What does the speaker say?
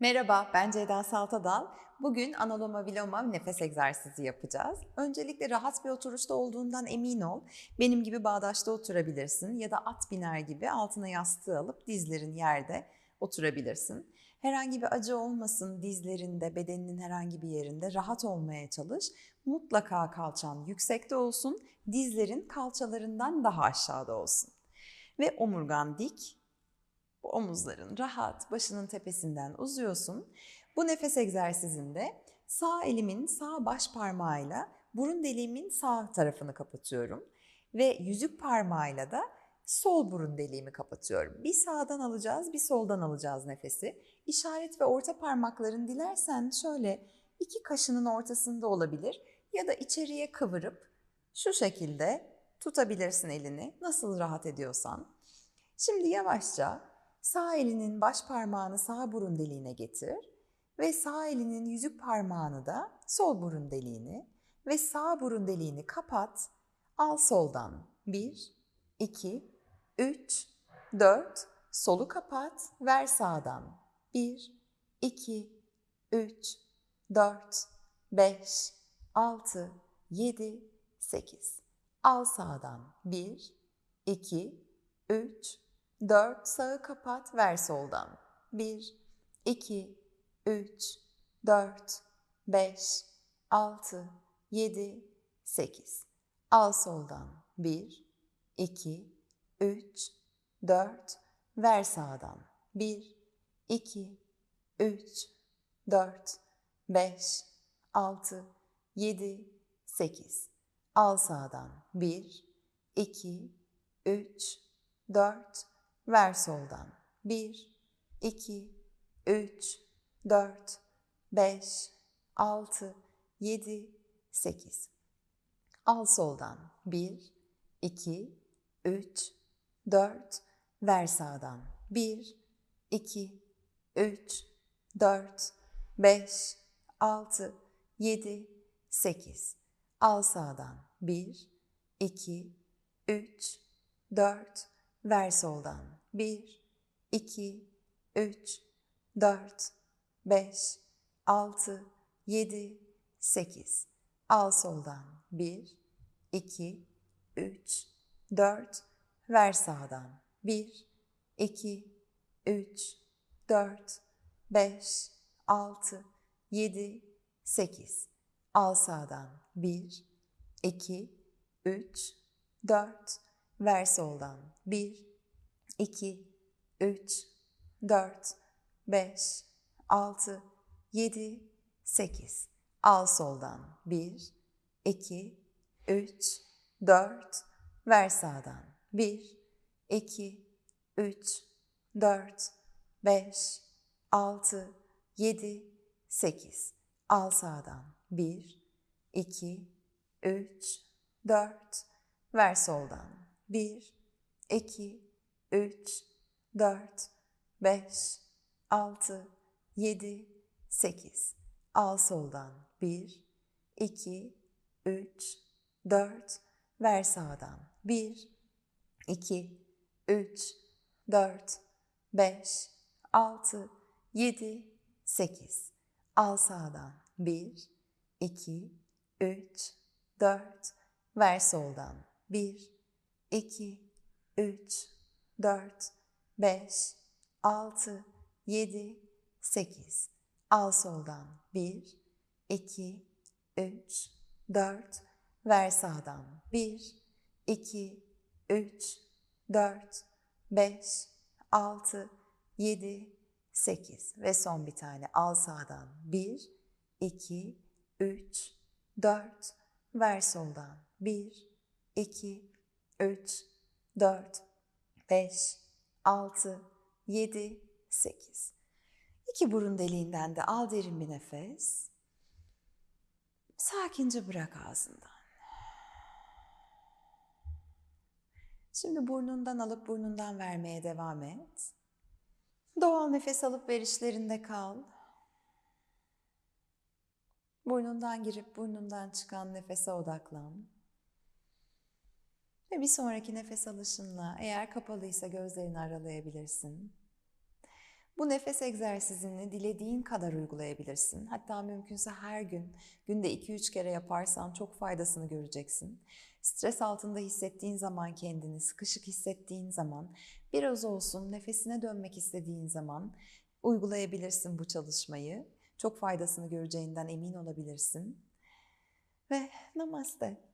Merhaba, ben Ceyda Saltadal. Bugün analoma viloma nefes egzersizi yapacağız. Öncelikle rahat bir oturuşta olduğundan emin ol. Benim gibi bağdaşta oturabilirsin ya da at biner gibi altına yastığı alıp dizlerin yerde oturabilirsin. Herhangi bir acı olmasın dizlerinde, bedeninin herhangi bir yerinde rahat olmaya çalış. Mutlaka kalçan yüksekte olsun, dizlerin kalçalarından daha aşağıda olsun. Ve omurgan dik, omuzların rahat, başının tepesinden uzuyorsun. Bu nefes egzersizinde sağ elimin sağ baş parmağıyla burun deliğimin sağ tarafını kapatıyorum. Ve yüzük parmağıyla da sol burun deliğimi kapatıyorum. Bir sağdan alacağız, bir soldan alacağız nefesi. İşaret ve orta parmakların dilersen şöyle iki kaşının ortasında olabilir ya da içeriye kıvırıp şu şekilde tutabilirsin elini nasıl rahat ediyorsan. Şimdi yavaşça sağ elinin baş parmağını sağ burun deliğine getir ve sağ elinin yüzük parmağını da sol burun deliğine ve sağ burun deliğini kapat. Al soldan. 1, 2, 3, 4. Solu kapat. Ver sağdan. 1, 2, 3, 4, 5, 6, 7, 8. Al sağdan. 1, 2, 3, 4. Sağı kapat. Ver soldan. 1, 2, 3, 4, 5, 6, 7, 8. Al soldan. 1, 2, 3, 4. Ver sağdan. 1, 2, 3, 4, 5, 6, 7, 8. Al sağdan. 1, 2, 3, 4. Ver soldan. 1, 2, 3, 4, 5, 6, 7, 8. Al soldan. 1, 2, 3, 4. Ver sağdan. 1, 2, 3, 4, 5, 6, 7, 8. Al sağdan. 1, 2, 3, 4. Ver soldan. 1, 2, 3, 4, 5, 6, 7, 8. Al soldan. 1, 2, 3, 4. Ver sağdan. 1, 2, 3, 4, 5, 6, 7, 8. Al sağdan. 1, 2, 3, 4. Ver soldan. 1, 2, 3, 4, 5, 6, 7, 8. Al soldan. 1, 2, 3, 4. Ver sağdan. 1, 2, 3, 4, 5, 6, 7, 8. Al sağdan. 1, 2, 3, 4. Ver soldan. 1, 2, 3, 4, 5, 6, 7, 8. Al soldan. 1, 2, 3, 4. Ver sağdan. 1, 2, 3, 4, 5, 6, 7, 8. Al sağdan. 1, 2, 3, 4. Ver soldan. 1, 2, 3, 4, 5, 6, 7, 8. Al soldan. 1, 2, 3, 4. Ver sağdan. 1, 2, 3, 4, 5, 6, 7, 8. Ve son bir tane. Al sağdan. 1, 2, 3, 4. Ver soldan. 1, 2, 3, 4, 5, 6, 7, 8. İki burun deliğinden de al derin bir nefes. Sakince bırak ağzından. Şimdi burnundan alıp burnundan vermeye devam et. Doğal nefes alıp verişlerinde kal. Burnundan girip burnundan çıkan nefese odaklan. Ve bir sonraki nefes alışınla eğer kapalıysa gözlerini aralayabilirsin. Bu nefes egzersizini dilediğin kadar uygulayabilirsin. Hatta mümkünse her gün, günde 2-3 kere yaparsan çok faydasını göreceksin. Stres altında hissettiğin zaman kendini, sıkışık hissettiğin zaman, biraz olsun nefesine dönmek istediğin zaman uygulayabilirsin bu çalışmayı. Çok faydasını göreceğinden emin olabilirsin. Ve namaste.